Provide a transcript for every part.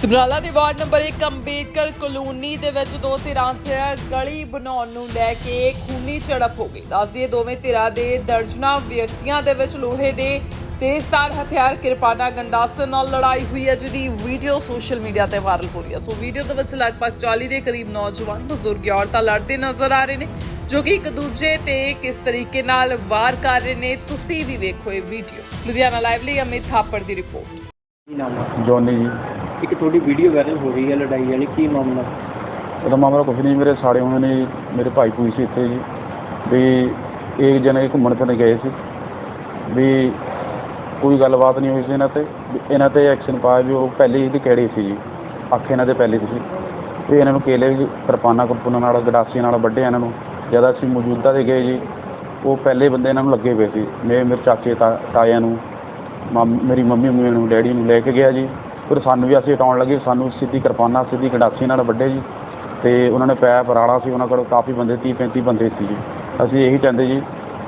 ਸਮਰਾਲਾ ਦੇ ward number 1 Ambedkar colony ਦੇ ਵਿੱਚ ਦੋ ਧਿਰਾਂ 'ਚ ਗਲੀ ਬਣਾਉਣ ਨੂੰ ਲੈ ਕੇ ਖੂਨੀ ਝੜਪ ਹੋ ਗਈ। ਦੱਸਦੀਏ ਦੋਵੇਂ ਧਿਰਾਂ ਦੇ ਦਰਜਨਾ ਵਿਅਕਤੀਆਂ ਦੇ ਵਿੱਚ ਲੋਹੇ ਦੇ ਤੇਜ਼ਧਾਰ ਹਥਿਆਰ, ਕਿਰਪਾਨਾਂ ਗੰਡਾਸੇ ਨਾਲ ਲੜਾਈ ਹੋਈ ਹੈ, ਜਿਹਦੀ ਵੀਡੀਓ ਸੋਸ਼ਲ ਮੀਡੀਆ ਤੇ ਵਾਇਰਲ ਹੋ ਰਹੀ ਹੈ। ਸੋ ਵੀਡੀਓ ਦੇ ਵਿੱਚ ਲਗਭਗ 40 ਦੇ ਕਰੀਬ ਨੌਜਵਾਨ, ਬਜ਼ੁਰਗ ਔਰਤਾਂ ਲੜਦੇ ਨਜ਼ਰ ਆ ਰਹੇ ਨੇ, ਜੋ ਕਿ ਇੱਕ ਦੂਜੇ ਤੇ ਕਿਸ ਤਰੀਕੇ ਨਾਲ ਵਾਰ ਕਰ ਰਹੇ ਨੇ, ਤੁਸੀਂ ਵੀ ਵੇਖੋ ਇਹ ਵੀਡੀਓ। ਲੁਧਿਆਣਾ ਲਾਈਵ ਲਈ ਅਮਿਤ ਥਾਪੜ ਦੀ ਰਿਪੋਰਟ। ਜੋਨੀ ਜੀ। ਇੱਕ ਤੁਹਾਡੀ ਵੀਡੀਓ ਵਾਇਰਲ ਹੋ ਰਹੀ ਹੈ ਲੜਾਈ ਵਾਲੀ, ਕੀ ਮਾਮਲਾ? ਉਹਦਾ ਮਾਮਲਾ ਕੁਝ ਨਹੀਂ, ਮੇਰੇ ਸਾੜੇ ਹੋਏ ਨੇ ਮੇਰੇ ਭਾਈ ਭੂਈ ਸੀ ਇੱਥੇ ਜੀ, ਵੀ ਇੱਕ ਜਣੇ ਘੁੰਮਣ ਫਿਰਨ ਗਏ ਸੀ, ਵੀ ਕੋਈ ਗੱਲਬਾਤ ਨਹੀਂ ਹੋਈ ਸੀ ਇਹਨਾਂ ਤੇ, ਵੀ ਇਹਨਾਂ ਤੇ ਐਕਸ਼ਨ ਪਾਇਆ ਵੀ ਉਹ ਪਹਿਲੇ ਹੀ ਦੀ ਕਿਹੜੀ ਸੀ ਜੀ, ਅੱਖ ਇਹਨਾਂ ਦੇ ਪਹਿਲੇ ਸੀ। ਵੀ ਇਹਨਾਂ ਨੂੰ ਕੇਲੇ ਵੀ ਕਿਰਪਾਨਾਂ ਕੁਰਪਾਨਾਂ ਨਾਲ ਗਡਾਸੀਆਂ ਨਾਲ ਵੱਢੇ ਇਹਨਾਂ ਨੂੰ, ਜਦ ਅਸੀਂ ਮੌਜੂਦਾ ਦੇ ਗਏ ਜੀ, ਉਹ ਪਹਿਲੇ ਬੰਦੇ ਇਹਨਾਂ ਨੂੰ ਲੱਗੇ ਪਏ ਸੀ ਮੇਰੇ ਮੇਰੇ ਚਾਚੇ ਤਾ, ਤਾਇਆਂ ਨੂੰ, ਮਾਮ- ਮੇਰੀ ਮੰਮੀ ਮੰਮੀ ਨੂੰ, ਡੈਡੀ ਨੂੰ ਲੈ ਕੇ ਗਿਆ ਜੀ। ਫਿਰ ਸਾਨੂੰ ਵੀ ਅਸੀਂ ਹਟਾਉਣ ਲੱਗੇ ਸਾਨੂੰ ਸਿੱਧੀ ਕਿਰਪਾਨਾਂ ਸਿੱਧੀ ਗੰਡਾਸੀ ਨਾਲ ਵੱਡੇ ਜੀ। ਤੇ ਉਹਨਾਂ ਨੇ ਪੈਪ ਰਾੜਾ ਸੀ ਉਹਨਾਂ ਕੋਲ ਕਾਫੀ ਬੰਦੇ 30 35 ਬੰਦੇ ਸੀ ਜੀ। ਅਸੀਂ ਇਹੀ ਚਾਹੁੰਦੇ ਜੀ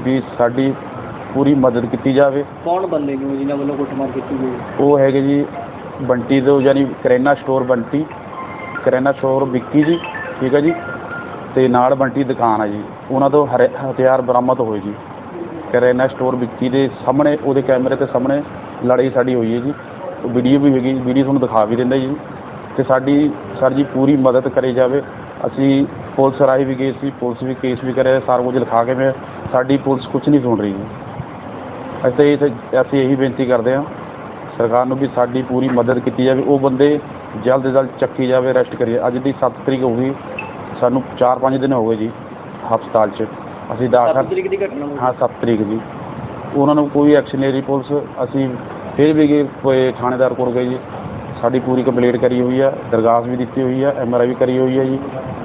ਵੀ ਸਾਡੀ ਪੂਰੀ ਮਦਦ ਕੀਤੀ ਜਾਵੇ। ਕੌਣ ਬੰਦੇ ਨੇ ਜਿਨ੍ਹਾਂ ਵੱਲੋਂ ਕੁੱਟਮਾਰ ਕੀਤੀ ਗਈ? ਉਹ ਹੈਗੇ ਜੀ ਬੰਟੀ ਤੋਂ ਯਾਨੀ ਕਰੈਨਾ ਸਟੋਰ ਬੰਟੀ ਕਰੈਨਾ ਸਟੋਰ ਵਿੱਕੀ ਜੀ ਠੀਕ ਹੈ ਜੀ। ਤੇ ਨਾਲ ਬੰਟੀ ਦੁਕਾਨ ਹੈ ਜੀ। ਉਹਨਾਂ ਤੋਂ ਹਥਿਆਰ ਬਰਾਮਦ ਹੋਏ ਜੀ। ਕਰੈਨਾ ਸਟੋਰ ਵਿੱਕੀ ਦੇ ਸਾਹਮਣੇ ਉਹਦੇ ਕੈਮਰੇ ਦੇ ਸਾਹਮਣੇ ਲੜਾਈ ਸਾਡੀ ਹੋਈ ਹੈ ਜੀ। ਵੀਡੀਓ ਵੀ ਹੈਗੀ ਵੀਡੀਓ ਤੁਹਾਨੂੰ ਦਿਖਾ ਵੀ ਦਿੰਦਾ ਜੀ। ਤੇ ਸਾਡੀ ਸਰ ਜੀ ਪੂਰੀ ਮਦਦ ਕਰੀ ਜਾਵੇ। ਅਸੀਂ ਪੁਲਿਸ ਰਾਹੀਂ ਵੀ ਗਏ ਸੀ ਪੁਲਿਸ ਵੀ ਕੇਸ ਵੀ ਕਰਿਆ ਸਾਰਾ ਕੁਝ ਲਿਖਾ ਕੇ ਮੈਂ ਸਾਡੀ ਪੁਲਿਸ ਕੁਝ ਨਹੀਂ ਸੁਣ ਰਹੀ ਅਸੀਂ ਅਸੀਂ ਇਹੀ ਬੇਨਤੀ ਕਰਦੇ ਹਾਂ ਸਰਕਾਰ ਨੂੰ ਵੀ ਸਾਡੀ ਪੂਰੀ ਮਦਦ ਕੀਤੀ ਜਾਵੇ। ਉਹ ਬੰਦੇ ਜਲਦ ਜਲਦ ਚੱਕੀ ਜਾਵੇ ਅਰੈਸਟ ਕਰੀਏ। ਅੱਜ ਦੀ 7 ਤਰੀਕ ਹੋ ਗਈ। ਸਾਨੂੰ 4-5 ਦਿਨ ਹੋ ਗਏ ਜੀ ਹਸਪਤਾਲ 'ਚ। ਅਸੀਂ 7 ਦਾਖਲ ਤਰੀਕ ਦੀ ਘਟਨਾ ਹਾਂ 7 ਤਰੀਕ ਜੀ ਉਹਨਾਂ ਨੂੰ ਕੋਈ ਐਕਸ਼ਨ ਨਹੀਂ ਰਹੀ ਪੁਲਿਸ। ਅਸੀਂ ਫਿਰ ਵੀ ਗਏ ਕੋਈ ਥਾਣੇਦਾਰ ਕੋਲ ਗਏ ਜੀ। ਸਾਡੀ ਪੂਰੀ ਕੰਪਲੀਟ ਕਰੀ ਹੋਈ ਆ ਦਰਗਾਸ ਵੀ ਦਿੱਤੀ ਹੋਈ ਆ ਐਮਆਰਆਈ ਵੀ ਕਰੀ ਹੋਈ ਆ ਜੀ।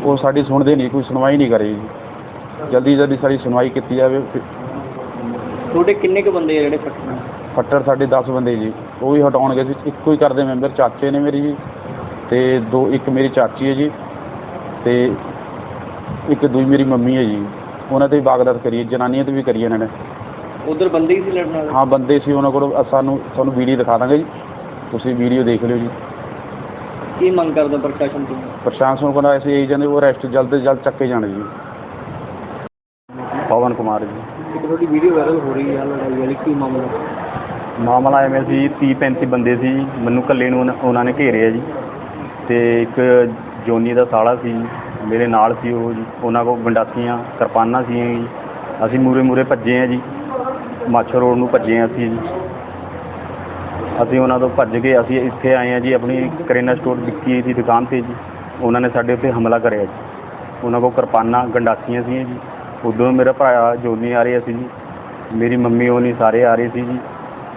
ਉਹ ਸਾਡੀ ਸੁਣਦੇ ਨਹੀਂ ਕੋਈ ਸੁਣਵਾਈ ਨਹੀਂ ਕਰੀ ਜੀ। ਜਲਦੀ ਜਲਦੀ ਸਾਡੀ ਸੁਣਵਾਈ ਕੀਤੀ ਜਾਵੇ। ਤੁਹਾਡੇ ਕਿੰਨੇ ਕੁ ਬੰਦੇ ਆ ਜਿਹੜੇ ਫੱਟਣ ਫੱਟੜ ਸਾਡੇ 10 ਬੰਦੇ ਜੀ। ਉਹ ਵੀ ਹਟਾਉਣ ਗਏ ਸੀ। ਇੱਕੋ ਹੀ ਕਰਦੇ ਮੈਂਬਰ ਚਾਚੇ ਨੇ ਮੇਰੀ ਜੀ। ਤੇ ਦੋ ਇੱਕ ਮੇਰੀ ਚਾਚੀ ਹੈ ਜੀ। ਤੇ ਇੱਕ ਦੂਜੀ ਮੇਰੀ ਮੰਮੀ ਹੈ ਜੀ। ਉਹਨਾਂ ਤੇ ਵੀ ਬਾਗਦਤ ਕਰੀ ਹੈ, ਜਨਾਨੀਆਂ ਤੇ ਵੀ ਕਰੀ ਹੈ ਇਹਨਾਂ ਨੇ। ਉਧਰ ਬੰਦੇ ਹੀ ਸੀ ਲੜਨ ਵਾਲੇ? ਹਾਂ ਬੰਦੇ ਸੀ ਉਹਨਾਂ ਕੋਲ ਸਾਨੂੰ ਤੁਹਾਨੂੰ ਵੀਡੀਓ ਦਿਖਾ ਦਾਂਗੇ ਜੀ। ਤੁਸੀਂ ਵੀਡੀਓ ਦੇਖ ਲਿਓ ਜੀ। ਕੀ ਮੰਗ ਕਰਦਾ ਪ੍ਰਸ਼ਾਸਨ ਤੋਂ? ਪ੍ਰਸ਼ਾਸਨ ਕੋਲ ਅਸੀਂ ਇਹ ਜਾਂਦੇ ਉਹ ਅਰੈਸਟ ਜਲਦ ਤੋਂ ਜਲਦ ਚੱਕੇ ਜਾਣ ਜੀ। ਪਵਨ ਕੁਮਾਰ ਜੀ। ਇੱਕ ਤੁਹਾਡੀ ਵੀਡੀਓ ਵਾਇਰਲ ਹੋ ਰਹੀ ਹੈ ਲੜਾਈ ਵਾਲੀ ਕੀ ਮਾਮਲਾ? ਮਾਮਲਾ ਐਵੇਂ ਸੀ 30 35 ਬੰਦੇ ਸੀ ਮੈਨੂੰ ਇਕੱਲੇ ਨੂੰ ਉਹਨਾਂ- ਉਹਨਾਂ ਨੇ ਘੇਰਿਆ ਜੀ। ਤੇ ਇੱਕ ਜੋਨੀ ਦਾ ਸਾਲਾ ਸੀ ਮੇਰੇ ਨਾਲ ਸੀ ਉਹ ਜੀ ਉਹਨਾਂ ਕੋਲ ਗੰਡਾਸੀਆਂ ਕਿਰਪਾਨਾਂ ਸੀ ਜੀ। ਅਸੀਂ ਮੂਰੇ ਮੂਰੇ ਭੱਜੇ ਆ ਜੀ। ਮਾਛਰ ਰੋਡ ਨੂੰ ਭੱਜੇ ਆ ਅਸੀਂ ਅਸੀਂ ਉਹਨਾਂ ਤੋਂ ਭੱਜ ਕੇ ਅਸੀਂ ਇੱਥੇ ਆਏ ਆ ਜੀ ਆਪਣੀ ਕਰੇਨਾ ਸਟੋਰ ਵਿੱਕੀ ਦੀ ਦੁਕਾਨ ਤੇ ਜੀ। ਉਹਨਾਂ ਨੇ ਸਾਡੇ ਉੱਤੇ ਹਮਲਾ ਕਰਿਆ ਜੀ। ਉਹਨਾਂ ਕੋਲ ਕਿਰਪਾਨਾਂ ਗੰਡਾਸੀਆਂ ਸੀ ਜੀ। ਉਦੋਂ ਮੇਰਾ ਭਰਾ ਜੋਨੀ ਆ ਰਿਹਾ ਸੀ ਜੀ। ਮੇਰੀ ਮੰਮੀ ਉਹ ਨਹੀਂ ਸਾਰੇ ਆ ਰਹੇ ਸੀ ਜੀ।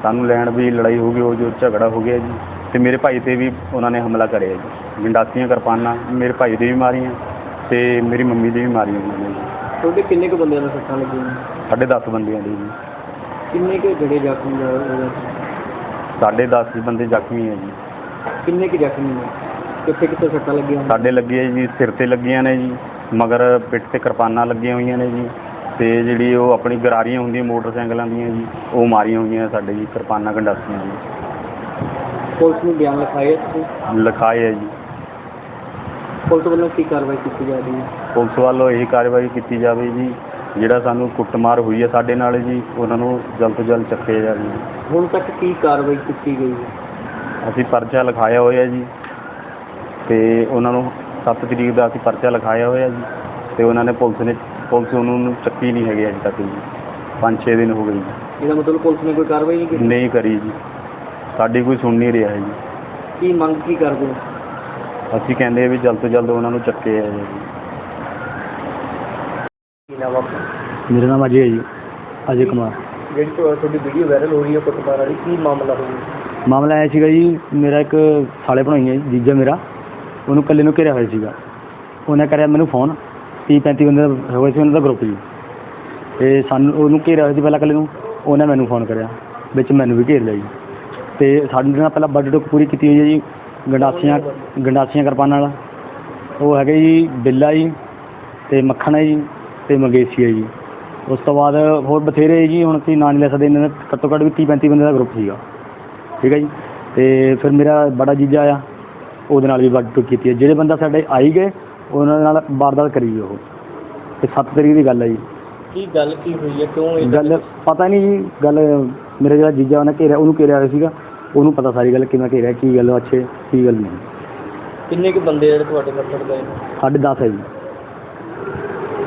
ਸਾਨੂੰ ਲੈਣ ਵੀ ਲੜਾਈ ਹੋ ਗਈ ਉਹ ਜੋ ਝਗੜਾ ਹੋ ਗਿਆ ਜੀ। ਤੇ ਮੇਰੇ ਭਾਈ ਤੇ ਵੀ ਉਹਨਾਂ ਨੇ ਹਮਲਾ ਕਰਿਆ ਜੀ। ਗੰਡਾਸੀਆਂ ਕਿਰਪਾਨਾਂ ਮੇਰੇ ਭਾਈ ਦੇ ਵੀ ਮਾਰੀਆਂ ਤੇ ਮੇਰੀ ਮੰਮੀ ਦੇ ਵੀ ਮਾਰੀਆਂ ਜੀ। ਤੁਹਾਡੇ ਕਿੰਨੇ ਕੁ ਬੰਦਿਆਂ ਨੂੰ ਸੱਟਾਂ ਲੱਗੀਆਂ? ਨੇ? ਸਾਡੇ 10 ਬੰਦਿਆਂ ਦੇ ਜੀ। ਕਿੰਨੇ ਕੁ ਜਿਹੜੇ ਜ਼ਖਮੀ? ਸਾਡੇ 10 ਬੰਦੇ ਜ਼ਖਮੀ ਹੈ ਜੀ। ਕਿੰਨੇ ਕੁ ਜ਼ਖਮੀ ਨੇ? ਕਿੱਥੇ ਕਿੱਥੇ ਸੱਟਾਂ ਲੱਗੀਆਂ ਸਾਡੇ ਲੱਗੇ ਜੀ ਸਿਰ ਤੇ ਲੱਗੀਆਂ ਨੇ ਜੀ ਮਗਰ ਪਿੱਠ ਤੇ ਕਿਰਪਾਨਾਂ ਲੱਗੀਆਂ ਹੋਈਆਂ ਨੇ ਜੀ ਤੇ ਜਿਹੜੀ ਉਹ ਆਪਣੀ ਗਰਾਰੀਆਂ ਹੁੰਦੀਆਂ ਮੋਟਰਸਾਈਕਲਾਂ ਦੀਆਂ ਜੀ ਉਹ ਮਾਰੀਆਂ ਹੋਈਆਂ ਸਾਡੇ ਜੀ ਕਿਰਪਾਨਾਂ ਗੰਡਾਸੀਆਂ ਜੀ। ਪੁਲਿਸ ਨੂੰ ਬਿਆਨ ਲਿਖਾਏ ਤੁਸੀਂ? ਲਿਖਾਏ ਹੈ ਜੀ। ਪੁਲਿਸ ਵੱਲੋਂ ਕੀ ਕਾਰਵਾਈ ਕੀਤੀ ਜਾ ਰਹੀ ਹੈ? ਪੁਲਿਸ ਵੱਲੋਂ ਇਹ ਕਾਰਵਾਈ ਕੀਤੀ ਜਾਵੇ ਜੀ ਜਿਹੜਾ ਸਾਨੂੰ ਕੁੱਟਮਾਰ ਹੋਈ ਹੈ ਸਾਡੇ ਨਾਲ ਜੀ ਉਹਨਾਂ ਨੂੰ ਜਲਦ ਤੋਂ ਜਲਦ ਚੱਕਿਆ ਜਾਵੇ। ਹੁਣ ਤੱਕ ਕੀ ਕਾਰਵਾਈ ਕੀਤੀ ਗਈ ਹੈ? ਅਸੀਂ ਪਰਚਾ ਲਿਖਾਇਆ ਹੋਇਆ ਜੀ। ਤੇ ਉਹਨਾਂ ਨੂੰ 7 ਤਰੀਕ ਦਾ ਅਸੀਂ ਪਰਚਾ ਲਿਖਾਇਆ ਹੋਇਆ ਜੀ। ਤੇ ਉਹਨਾਂ ਨੇ ਪੁਲਿਸ ਨੇ ਪੁਲਿਸ ਉਹਨਾਂ ਚੱਕੀ ਨਹੀਂ ਹੈਗੀ ਅਜੇ ਤੱਕ ਜੀ। 5-6 ਦਿਨ ਹੋ ਗਏ ਜੀ। ਇਹਦਾ ਮਤਲਬ ਪੁਲਿਸ ਨੇ ਕੋਈ ਕਾਰਵਾਈ ਨਹੀਂ ਕੀਤੀ? ਨਹੀਂ ਕਰੀ ਜੀ। ਸਾਡੀ ਕੋਈ ਸੁਣ ਨਹੀਂ ਰਿਹਾ ਜੀ। ਕੀ ਮੰਗ ਕੀ ਕਰਦੇ ਅਸੀਂ ਕਹਿੰਦੇ ਆ ਵੀ ਜਲਦ ਤੋਂ ਜਲਦ ਉਹਨਾਂ ਨੂੰ ਚੱਕਿਆ ਜਾਵੇ। ਜੀ ਕੀ ਨਾਮ ਆ ਮੇਰਾ ਨਾਮ ਅਜੇ ਹੈ ਜੀ ਅਜੇ ਕੁਮਾਰ। ਜਿਹੜੀ ਤੁਹਾ- ਤੁਹਾਡੀ ਵੀਡੀਓ ਵਾਇਰਲ ਹੋ ਰਹੀ ਹੈ ਕੁੱਟਮਾਰ ਵਾਲੀ ਕੀ ਮਾਮਲਾ ਹੋਇਆ? ਮਾਮਲਾ ਇਹ ਸੀਗਾ ਜੀ ਮੇਰਾ ਇੱਕ ਸਾਲੇ ਬਣਾਈ ਹੈ ਜੀਜਾ ਮੇਰਾ। ਉਹਨੂੰ ਇਕੱਲੇ ਨੂੰ ਘੇਰਿਆ ਹੋਇਆ ਸੀਗਾ। ਉਹਨੇ ਕਰਿਆ ਮੈਨੂੰ ਫੋਨ 30 35 ਬੰਦੇ ਦਾ ਹੋਇਆ ਸੀ ਉਹਨਾਂ ਦਾ ਗਰੁੱਪ ਜੀ। ਤੇ ਸਾਨੂੰ ਉਹਨੂੰ ਘੇਰਿਆ ਹੋਇਆ ਸੀ ਪਹਿਲਾਂ ਇਕੱਲੇ ਨੂੰ ਉਹਨੇ ਮੈਨੂੰ ਫੋਨ ਕਰਿਆ ਵਿੱਚ ਮੈਨੂੰ ਵੀ ਘੇਰ ਲਿਆ ਜੀ। ਤੇ ਸਾਡੇ ਨਾਲ ਪਹਿਲਾਂ ਬਰਥਡੇ ਟੁੱਕ ਪੂਰੀ ਕੀਤੀ ਹੋਈ ਹੈ ਜੀ ਗੰਡਾਸੀਆਂ ਗੰਡਾਸੀਆਂ ਕਿਰਪਾਨਾਂ ਨਾਲ। ਉਹ ਹੈਗੇ ਜੀ ਬਿੱਲਾ ਜੀ ਤੇ ਮੱਖਣ ਹੈ ਜੀ। ਤੇ ਮੰਗੇਸ਼ੀ ਹੈ ਜੀ। ਉਸ ਤੋਂ ਬਾਅਦ ਹੋਰ ਬਥੇਰੇ ਜੀ ਹੁਣ ਅਸੀਂ ਨਾਂ ਨਹੀਂ ਲੈ ਸਕਦੇ ਇਹਨਾਂ ਦਾ ਘੱਟੋ ਘੱਟ ਵੀ 30 35 ਬੰਦੇ ਦਾ ਗਰੁੱਪ ਸੀਗਾ। ਠੀਕ ਹੈ ਜੀ? ਤੇ ਫਿਰ ਮੇਰਾ ਬੜਾ ਜੀਜਾ ਆਇਆ ਉਹਦੇ ਨਾਲ ਵੀ ਵਾਰਦਾਤ ਕੀਤੀ ਹੈ। ਜਿਹੜੇ ਬੰਦਾ ਸਾਡੇ ਆਈ ਗਏ ਉਹਨਾਂ ਨਾਲ ਵਾਰਦਾਤ ਕਰੀ ਉਹ। ਤੇ 7 ਤਰੀਕ ਦੀ ਗੱਲ ਹੈ ਜੀ। ਕੀ ਗੱਲ ਕੀ ਹੋਈ ਹੈ? ਕਿਉਂ ਇਹ ਗੱਲ ਪਤਾ ਨਹੀਂ ਜੀ ਗੱਲ ਮੇਰੇ ਜਿਹੜਾ ਜੀਜਾ ਉਹਨੇ ਘੇਰਿਆ ਉਹਨੂੰ ਘੇਰਿਆ ਹੋਇਆ ਸੀਗਾ। ਉਹਨੂੰ ਪਤਾ ਸਾਰੀ ਗੱਲ ਕਿਵੇਂ ਘੇਰਿਆ ਕੀ ਗੱਲ ਅੱਛੇ ਕੀ ਗੱਲ ਨਹੀਂ। ਕਿੰਨੇ ਕੁ ਬੰਦੇ ਜਿਹੜੇ ਤੁਹਾਡੇ ਮੱਥੜ ਗਏ ਨੇ? ਸਾਢੇ ਦਸ ਹੈ ਜੀ।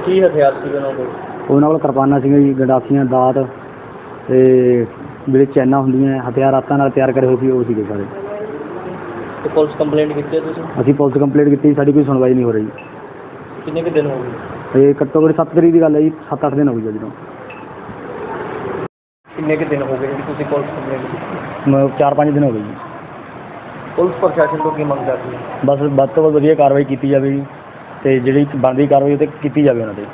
ਕੀ ਹਥਿਆਰ ਸੀ ਉਹਨਾਂ ਕੋਲ? ਉਹਨਾਂ ਕੋਲ ਕਿਰਪਾਨਾਂ ਸੀਗੀਆਂ ਜੀ ਗੰਡਾਸੀਆਂ ਦਾਤ ਤੇ ਜਿਹੜੇ ਚੈਨਾ ਹੁੰਦੀਆਂ ਹਥਿਆਰ ਹੱਥਾਂ ਨਾਲ ਤਿਆਰ ਕਰੇ ਹੋਏ ਸੀ ਉਹ ਸੀਗੇ ਸਾਰੇ। ਤੇ ਪੁਲਿਸ ਕੰਪਲੇਂਟ ਕੀਤੀ ਹੈ ਤੁਸੀਂ? ਅਸੀਂ ਪੁਲਿਸ ਕੰਪਲੇਂਟ ਕੀਤੀ ਸਾਡੀ ਕੋਈ ਸੁਣਵਾਈ ਨਹੀਂ ਹੋ ਰਹੀ। ਕਿੰਨੇ ਕੁ ਦਿਨ ਹੋ ਗਏ? ਇਹ ਘੱਟੋ ਘੱਟ 7 ਤਰੀਕ ਦੀ ਗੱਲ ਹੈ ਜੀ 7-8 ਦਿਨ ਹੋ ਗਏ ਜਦੋਂ। ਕਿੰਨੇ ਕੁ ਦਿਨ ਹੋ ਗਏ ਤੁਸੀਂ ਪੁਲਿਸ ਕੰਪਲੇਂਟ ਕੀਤੀ? ਮ- ਚਾਰ ਪੰਜ ਦਿਨ ਹੋ ਗਏ ਜੀ। ਪੁਲਿਸ ਪ੍ਰਸ਼ਾਸਨ ਤੋਂ ਕੀ ਮੰਗ ਕਰਦੀ ਬਸ ਵੱਧ ਤੋਂ ਵੱਧ ਵਧੀਆ ਕਾਰਵਾਈ ਕੀਤੀ ਜਾਵੇ ਜੀ। ਤੇ ਜਿਹੜੀ ਬਣਦੀ ਕਾਰਵਾਈ ਉਹ ਤੇ ਕੀਤੀ ਜਾਵੇ ਉਹਨਾਂ ਤੇ।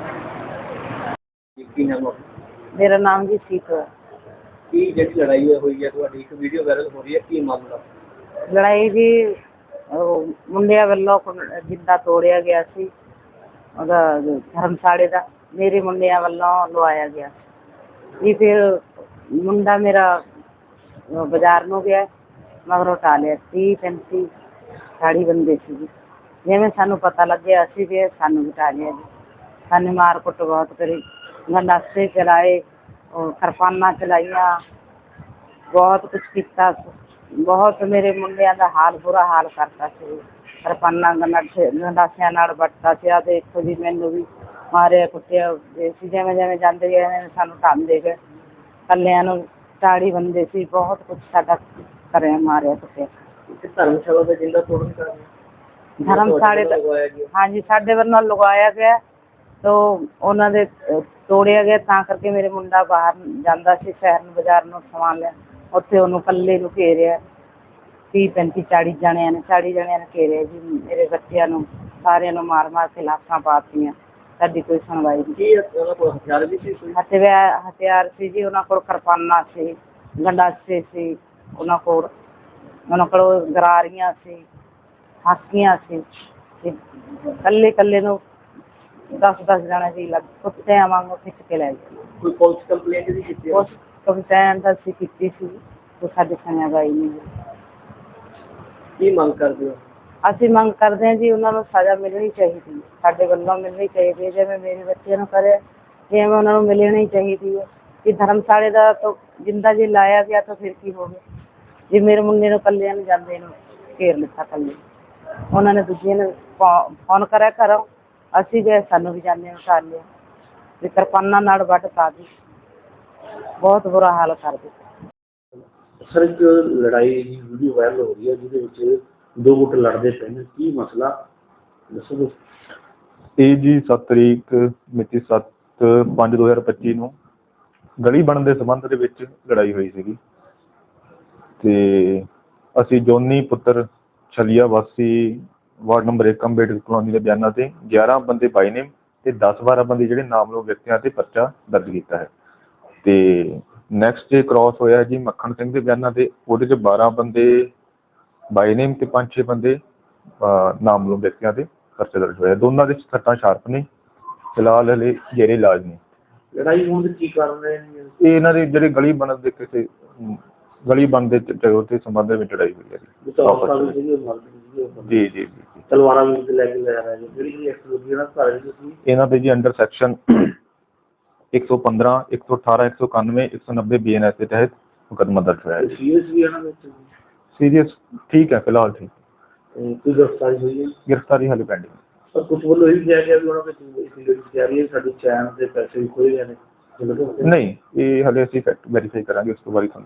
ਕੀ ਨਾਮ ਮੇਰਾ ਨਾਮ ਜੀ ਸੀਤ ਹੈ ਕੀ ਜਿਹੜੀ ਲੜਾਈ ਹੋਈ ਹੈ ਤੁਹਾਡੀ? ਇੱਕ ਵੀਡੀਓ ਵਾਇਰਲ ਹੋ ਰਹੀ ਹੈ ਕੀ ਮਾਮਲਾ? ਲੜਾਈ ਜੀ ਉਹ ਮੁੰਡਿਆਂ ਵੱਲੋਂ ਕੁ- ਜਿੱਦਾਂ ਤੋੜਿਆ ਗਿਆ ਸੀ ਉਹਦਾ ਧਰਮਸਾੜੇ ਦਾ ਮੇਰੇ ਮੁੰਡਿਆਂ ਵੱਲੋਂ ਲਵਾਇਆ ਗਿਆ। ਇਹ ਫਿਰ ਮੁੰਡਾ ਮੇਰਾ ਅਹ, ਬਾਜ਼ਾਰ ਨੂੰ ਗਿਆ ਮਗਰੋਂ ਟਾਲਿਆ 30 35 ਸਾੜੀ ਬੰਦੇ ਸੀ ਜੀ ਜਿਵੇਂ ਸਾਨੂੰ ਪਤਾ ਲੱਗਿਆ, ਅਸੀਂ ਵੀ ਸਾਨੂੰ ਵੀ ਟਾਲਿਆ ਜੀ। ਸਾਨੂੰ ਮਾਰ ਕੁੱਟ ਬਹੁਤ ਕਰੀ। ਗੰਡਾਸੇ ਚਲਾਏ, ਉਹ ਕਿਰਪਾਨਾਂ ਚਲਾਈਆਂ, ਬਹੁਤ ਕੁਝ ਕੀਤਾ। ਬਹੁਤ ਮੇਰੇ ਮੁੰਡਿਆਂ ਦਾ ਹਾਲ ਬੁਰਾ ਹਾਲ ਕਰਤਾ ਸੀ। ਕਿਰਪਾਨਾਂ ਗੰਡਾਸਿਆਂ ਨਾਲ ਵੱਟਦਾ ਸੀ। ਆ ਦੇਖੋ ਜੀ, ਮੈਨੂੰ ਵੀ ਮਾਰਿਆ, ਕੁੱਟਿਆ। ਸੀ ਜਿਵੇਂ ਜਿਵੇਂ ਜਾਂਦੇ ਗਏ, ਐਵੇਂ ਸਾਨੂੰ ਢਾਂਦੇ ਗਏ। ਕੱਲਿਆਂ ਨੂੰ ਤਾੜੀ ਬੰਦੇ ਸੀ। ਬਹੁਤ ਕੁਝ ਸਾਡਾ ਕਰਿਆ, ਮਾਰਿਆ, ਕੁੱਟਿਆ। ਕਿ ਧਰਮਸ਼ਾਲਾ ਦਾ ਜਿੰਦਾ ਤੋੜਨ ਕਰ ਧਰਮਸ਼ਾਲੇ ਹਾਂਜੀ ਸਾਡੇ ਵੱਲੋਂ ਲਗਾਇਆ ਗਿਆ। ਤੋ ਉਹਨਾਂ ਦੇ ਤੋੜਿਆ ਗਿਆ ਤਾਂ ਕਰਕੇ ਮੇਰੇ ਮੁੰਡਾ ਬਾਹਰ ਜਾਂਦਾ ਸੀ ਸ਼ਹਿਰ ਨੂੰ ਬਾਜ਼ਾਰ ਨੂੰ ਸਮਾਨ ਲਿਆ ਉੱਥੇ ਉਹਨੂੰ ਕੱਲੇ ਨੂੰ ਘੇਰਿਆ। 30 35 40 ਜਣਿਆਂ ਨੇ 40 ਜਣਿਆਂ ਨੇ ਘੇਰਿਆ ਜੀ। ਮੇਰੇ ਬੱਚਿਆਂ ਨੂੰ ਸਾਰਿਆਂ ਨੂੰ ਮਾਰ ਮਾਰ ਕੇ ਲਾਸ਼ਾਂ ਪਾਤੀਆਂ ਸਾਡੀ ਕੋਈ ਸੁਣਵਾਈ ਨਹੀਂ। ਉਹਨਾਂ ਕੋਲ ਹਥਿਆਰ ਵੀ ਸੀ ਹਥਿਆਰ ਹਥਿਆਰ ਸੀ ਜੀ ਉਹਨਾਂ ਕੋਲ ਕਿਰਪਾਨਾਂ ਸੀ ਗੰਡਾਸੇ ਸੀ ਉਹਨਾਂ ਕੋਲ ਉਹਨਾਂ ਕੋਲ ਗਰਾਰੀਆਂ ਸੀ। ਹਾਕੀਆਂ ਸੀ। ਤੇ ਕੱਲੇ ਕੱਲੇ ਨੂੰ 10 10 ਜਣੇ ਸੀ ਲੱਗ ਕੁੱਤਿਆਂ ਵਾਂਗੂ ਖਿੱਚ ਕੇ ਲੈ ਗਏ। ਕੋਈ ਪੁਲਿਸ ਕੰਪਲੇਂਟ ਵੀ ਕੀਤੀ? ਉਸ ਕੰਪਲੇਂਟ ਅਸੀਂ ਕੀਤੀ ਸੀ ਉਹ ਸਾਡੇ ਸੁਣਿਆ ਗਈ ਨਹੀਂ। ਕੀ ਮੰਗ ਕਰਦੇ ਹੋ? ਅਸੀਂ ਮੰਗ ਕਰਦੇ ਹਾਂ ਜੀ ਉਹਨਾਂ ਨੂੰ ਸਜ਼ਾ ਮਿਲਣੀ ਚਾਹੀਦੀ ਹੈ। ਸਾਡੇ ਵੱਲੋਂ ਮਿਲਣੀ ਚਾਹੀਦੀ ਹੈ ਜਿਵੇਂ ਮੇਰੇ ਬੱਚਿਆਂ ਨੂੰ ਕਰੇ ਜਿਵੇਂ ਉਹਨਾਂ ਨੂੰ ਮਿਲਣੀ ਚਾਹੀਦੀ ਹੈ। ਕਿ ਧਰਮਸ਼ਾਲੇ ਦਾ ਤਾਂ ਜਿੰਦਾ ਜੇ ਲਾਇਆ ਗਿਆ ਤਾਂ ਫਿਰ ਕੀ ਹੋ ਗਿਆ ਜੇ ਮੇਰੇ ਮੁੰਡੇ ਨੂੰ ਕੱਲਿਆਂ ਨੂੰ ਜਾਂਦੇ ਨੂੰ ਘੇਰ ਲਿੱਤਾ ਕੱਲੇ ਉਹਨਾਂ ਨੇ ਦੂਜੇ ਨੂੰ ਫੋਨ ਕਰਿਆ ਕਰੋ ਅਸੀਂ ਗਏ ਸਾਨੂੰ ਵੀ ਨੂੰ ਕਰ ਲਿਆ। ਵੀ ਕਿਰਪਾਨਾਂ ਨਾਲ ਵੱਢ ਪਾ ਦੀ ਬਹੁਤ ਬੁਰਾ ਹਾਲ ਕਰ ਦਿੱਤਾ। ਸਰ ਇੱਕ ਲੜਾਈ ਦੀ ਵੀਡੀਓ ਵਾਇਰਲ ਹੋ ਰਹੀ ਹੈ ਜਿਹਦੇ ਵਿੱਚ ਦੋ ਗੁੱਟ ਲੜਦੇ ਪਏ ਨੇ। ਕੀ ਮਸਲਾ? ਦੱਸੋ ਇਹ ਜੀ 7 ਤਰੀਕ ਮਿਤੀ 7 5 2025 ਨੂੰ ਗਲੀ ਬਣਨ ਦੇ ਸੰਬੰਧ ਦੇ ਵਿੱਚ ਲੜਾਈ ਹੋਈ ਸੀਗੀ। ਤੇ ਅਸੀਂ ਜੋਨੀ ਪੁੱਤਰ ਛਲੀਆ ਵਾਸੀ ਵਾਰਡ ਨੰਬਰ 1 ਅੰਬੇਡਕਰ ਕਲੋਨੀ ਦੇ ਬਿਆਨਾਂ ਤੇ 11 ਬੰਦੇ ਬਾਈ ਨੇ ਤੇ 10 12 ਬੰਦੇ ਜਿਹੜੇ ਨਾਮਲੋ ਵਿਅਕਤੀਆਂ ਤੇ ਪਰਚਾ ਦਰਜ ਕੀਤਾ ਹੈ। ਤੇ ਨੈਕਸਟ ਡੇ ਕ੍ਰਾਸ ਹੋਇਆ ਜੀ ਮੱਖਣ ਸਿੰਘ ਦੇ ਬਿਆਨਾਂ ਤੇ ਉਹਦੇ ਚ 12 ਬੰਦੇ ਬਾਈ ਨੇਮ ਤੇ 5-6 ਬੰਦੇ ਨਾਮਲੋ ਵਿਅਕਤੀਆਂ ਤੇ ਪਰਚਾ ਦਰਜ ਹੋਇਆ। ਦੋਨਾਂ ਦੇ ਸੱਟਾਂ ਸ਼ਾਰਪ ਨੇ ਫਿਲਹਾਲ ਹਲੇ ਜੇਰੇ ਇਲਾਜ ਨੇ ਲੜਾਈ ਹੋਣ ਦੇ ਕੀ ਕਾਰਨ ਰਹੇ ਨੇ? ਇਹ ਇਹਨਾਂ ਦੇ ਜਿਹੜੇ ਗਲੀ ਬਣਨ ਦੇ ਕਿਸੇ ਗਲੀ ਬਣਨ ਦੇ ਝਗੜੇ ਤੇ ਸੰਬੰਧ ਵਿੱਚ ਲੜਾਈ ਹੋਈ ਹੈ ਜੀ। ਬਤੌਰ ਵੀ ਸੀਗੇ ਮਰਦ ਵੀ ਸੀਗੇ ਜੀ ਜੀ ਜੀ ਜੀ। ਤਲਵਾਰਾਂ ਵੀ ਲੈ ਕੇ ਲੈ ਰਹੇ ਨੇ ਜਿਹੜੀ ਜਿਹੜੀ ਐਕਸਪਲੋਜ਼ੀ ਨਾਲ ਘਰ ਵਿੱਚ ਸੀ ਇਹਨਾਂ ਦੇ ਜੀ ਅੰਡਰ ਸੈਕਸ਼ਨ 115 118 191 190 ਬੀਐਨਐਸ ਦੇ ਤਹਿਤ ਮੁਕੱਦਮਾ ਦਰਜ ਹੋਇਆ ਹੈ ਜੀ। ਸੀਰੀਅਸ ਵੀ ਇਹਨਾਂ ਵਿੱਚ ਸੀਰੀਅਸ ਠੀਕ ਹੈ ਫਿਲਹਾਲ ਠੀਕ। ਅਹ ਕੋਈ ਗ੍ਰਿਫਤਾਰੀ ਹੋਈ ਹੈ? ਗ੍ਰਿਫਤਾਰੀ ਹਾਲੇ ਪੈਂਡਿੰਗ ਪਰ ਕੁਝ ਵੱਲੋਂ ਇਹ ਵੀ ਕਿਹਾ ਗਿਆ ਵੀ ਉਹਨਾਂ ਵਿੱਚ ਇੱਕ ਲੇਡੀ ਕਹਿ ਰਹੀ ਹੈ ਸਾਡੇ ਚੈਨ ਦੇ ਪੈਸੇ ਵੀ ਖੋਏ ਗਏ ਨੇ। ਨਹੀਂ ਇਹ ਹਲੇ ਅਸੀਂ ਫੈਕਟ ਵੈਰੀਫਾਈ ਕਰਾਂਗੇ ਉਸ ਤੋਂ ਬਾਅਦ ਹੀ ਤੁਹਾਨੂੰ